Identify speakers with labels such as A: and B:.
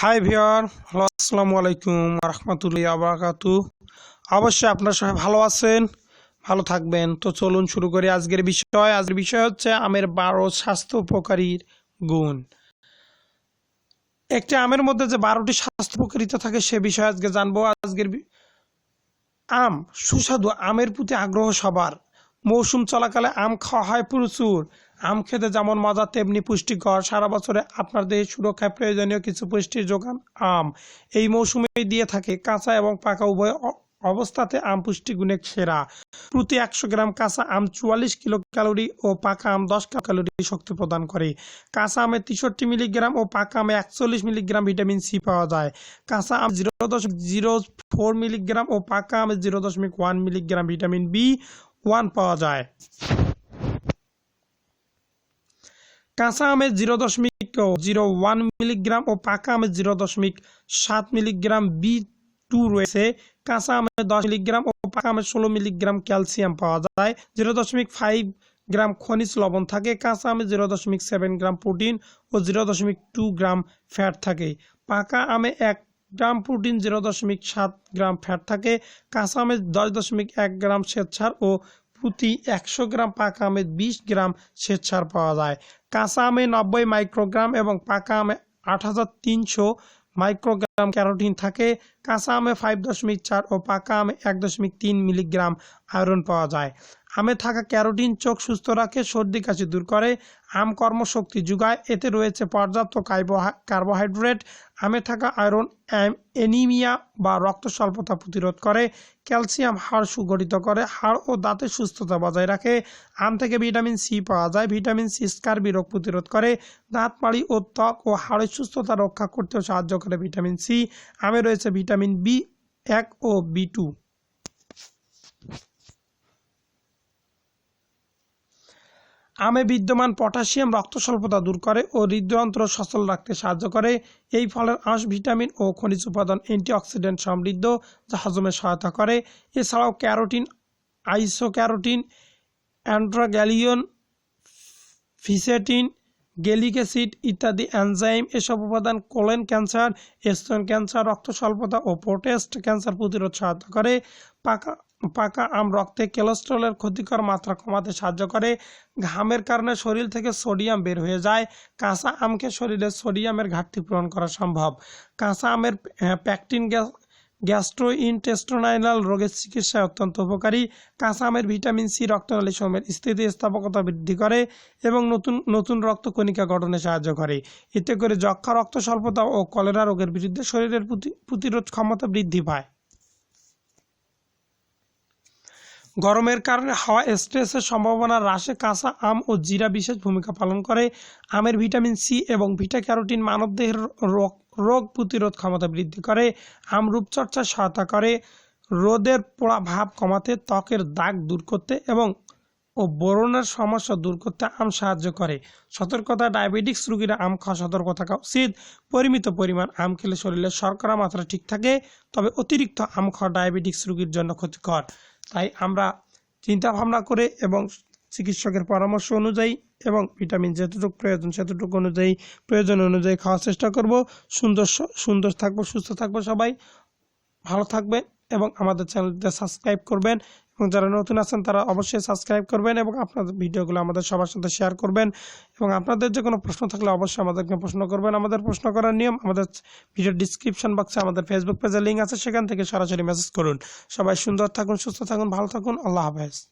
A: High viewer hello, আসসালামু আলাইকুম, রহমতুল্লাহ আবরাকাতু অবশ্যই আপনারা সবাই ভালো আছেন, ভালো থাকবেন। তো চলুন শুরু করি আজকের বিষয়। আজকের বিষয় হচ্ছে আমের বারো স্বাস্থ্য উপকারীর গুণ। একটি আমের মধ্যে যে বারোটি স্বাস্থ্য উপকারিতা থাকে সে বিষয়ে আজকে জানব। আজকের আম সুস্বাদু, আমের প্রতি আগ্রহ সবার। মৌসুম চলাকালে আম খাওয়া হয় প্রচুর। আম খেতে যেমন মজা, তেমনি পুষ্টিকর। সারা বছরে আপনার দেহের সুরক্ষায় প্রয়োজনীয় কিছু পুষ্টির যোগান আম। এই মৌসুমে দিয়ে থাকে কাঁচা এবং পাকা উভয় অবস্থাতে আম পুষ্টিগুণে সেরা। প্রতি একশো গ্রাম কাঁচা আম চুয়াল্লিশ কিলো ক্যালোরি ও পাকা আম দশ ক্যালোরি শক্তি প্রদান করে। কাঁচা আমে তেষট্টি মিলিগ্রাম ও পাকা আমে একচল্লিশ মিলিগ্রাম ভিটামিন সি পাওয়া যায়। কাঁচা আম জিরো দশমিক জিরো ফোর মিলিগ্রাম ও পাকা আমে জিরো দশমিক one milligram vitamin B one পাওয়া যায়। কাঁচা আমের জিরো দশমিক জিরো ওয়ান মিলিগ্রাম ও পাকা আমের জিরো দশমিক সাত মিলিগ্রাম বি টু রয়েছে। কাঁচা আমের দশ মিলিগ্রাম ও পাকা আমের ষোলো মিলিগ্রাম ক্যালসিয়াম পাওয়া যায়। জিরো দশমিক ফাইভ গ্রাম খনিজ লবণ থাকে। কাঁচা আমে জিরো দশমিক সেভেন গ্রাম প্রোটিন ও জিরো দশমিক টু গ্রাম ফ্যাট থাকে। পাকা আমে এক গ্রাম প্রোটিন জিরো দশমিক সাত গ্রাম ফ্যাট থাকে। কাঁচা আমে দশ দশমিক এক গ্রাম শ্বেতসার ও প্রতি একশো গ্রাম পাকা আমে বিশ গ্রাম শ্বেতসার পাওয়া যায়। কাঁচা আমে নব্বই মাইক্রোগ্রাম এবং পাকা আমে আট হাজার তিনশো মাইক্রোগ্রাম ক্যারোটিন থাকে। কাঁচা আমে ফাইভ দশমিক চার ও পাকা আমে এক দশমিক তিন মিলিগ্রাম আয়রন পাওয়া যায়। আমে থাকা ক্যারোটিন চোখ সুস্থ রাখে, সর্দি কাশি দূর করে, আম কর্মশক্তি যোগায়। এতে রয়েছে পর্যাপ্ত কার্বোহা- কার্বোহাইড্রেট, আমে থাকা আয়রন অ্যানিমিয়া বা রক্ত স্বল্পতা প্রতিরোধ করে, ক্যালসিয়াম হাড় সুগঠিত করে, হাড় ও দাঁতের সুস্থতা বজায় রাখে। আম থেকে ভিটামিন সি পাওয়া যায়। ভিটামিন সি স্কার্বি রোগ প্রতিরোধ করে। দাঁত, মাড়ি ও ত্বক ও হাড়ের সুস্থতা রক্ষা করতেও সাহায্য করে ভিটামিন সি। আমে রয়েছে ভিটামিন বি এক ও বি টু। আমে বিদ্যমান পটাশিয়াম রক্ত স্বল্পতা দূর করে ও হৃদযন্ত্র সচল রাখতে সাহায্য করে। এই ফলের আঁশ, ভিটামিন ও খনিজ উপাদান, অ্যান্টিঅক্সিডেন্ট সমৃদ্ধ, যা হজমে সহায়তা করে। এছাড়াও ক্যারোটিন, আইসোক্যারোটিন, অ্যান্ড্রাগ্যালিয়ন, ফিসেটিন গেলিক অ্যাসিড ইত্যাদি এনজাইম। এসব উপাদান কোলেন ক্যান্সার, স্তন ক্যান্সার রক্ত স্বল্পতা ও প্রোটেস্ট ক্যান্সার প্রতিরোধ সহায়তা করে। পাকা পাকা আম রক্তে কোলেস্ট্রলের ক্ষতিকর মাত্রা কমাতে সাহায্য করে। ঘামের কারণে শরীর থেকে সোডিয়াম বের হয়ে যায়। কাঁচা আমকে শরীরে সোডিয়ামের ঘাটতি পূরণ করা সম্ভব। কাঁচা আমের প্যাকটিন গ্যাস গ্যাস্ট্রোইন্টেস্টোনাইনাল রোগের চিকিৎসায় অত্যন্ত উপকারী। কাঁচা আমের ভিটামিন সি, রক্তনালী সমূহের স্থিতিস্থাপকতা বৃদ্ধি করে এবং নতুন নতুন রক্তকণিকা গঠনে সাহায্য করে। এতে করে যক্ষা রক্ত স্বল্পতা ও কলেরা রোগের বিরুদ্ধে শরীরের প্রতি- প্রতিরোধ ক্ষমতা বৃদ্ধি পায়। গরমের কারণে হাওয়া, স্ট্রেসের সম্ভাবনা হ্রাসে কাঁচা আম ও জিরা বিশেষ ভূমিকা পালন করে। আমের ভিটামিন সি এবং ভিটা ক্যারোটিন মানবদেহের রোগ রোগ প্রতিরোধ ক্ষমতা বৃদ্ধি করে, আম রূপচর্চায় সহায়তা করে। রোদের পোড়া ভাব কমাতে, ত্বকের দাগ দূর করতে এবং, ও বরণের সমস্যা দূর করতে আম সাহায্য করে। সতর্কতা, ডায়াবেটিক্স রোগীরা আম খাওয়া সতর্ক থাকা উচিত। পরিমিত পরিমাণ আম খেলে শরীরে শর্করা মাত্রা ঠিক থাকে, তবে অতিরিক্ত আম খাওয়া ডায়াবেটিক্স রোগীর জন্য ক্ষতিকর। তাই আমরা চিন্তা ভাবনা করে এবং চিকিৎসকের পরামর্শ অনুযায়ী এবং ভিটামিন যতটুকু প্রয়োজন সেতটুকু অনুযায়ী, প্রয়োজন অনুযায়ী খাওয়ার চেষ্টা করব। সুন্দর সুন্দর থাকব, সুস্থ থাকব সবাই। ভালো থাকবেন এবং আমাদের চ্যানেলটা সাবস্ক্রাইব করবেন। এবং যারা নতুন আছেন, তারা অবশ্যই সাবস্ক্রাইব করবেন এবং আপনাদের ভিডিওগুলো আমাদের সবার সাথে শেয়ার করবেন। এবং আপনাদের যে কোনো প্রশ্ন থাকলে অবশ্যই আমাদেরকে প্রশ্ন করবেন। আমাদের প্রশ্ন করার নিয়ম, আমাদের ভিডিও ডিসক্রিপশন বক্সে আমাদের ফেসবুক পেজের লিঙ্ক আছে, সেখান থেকে সরাসরি মেসেজ করুন। সবাই সুন্দর থাকুন, সুস্থ থাকুন, ভালো থাকুন। আল্লাহ হাফেজ।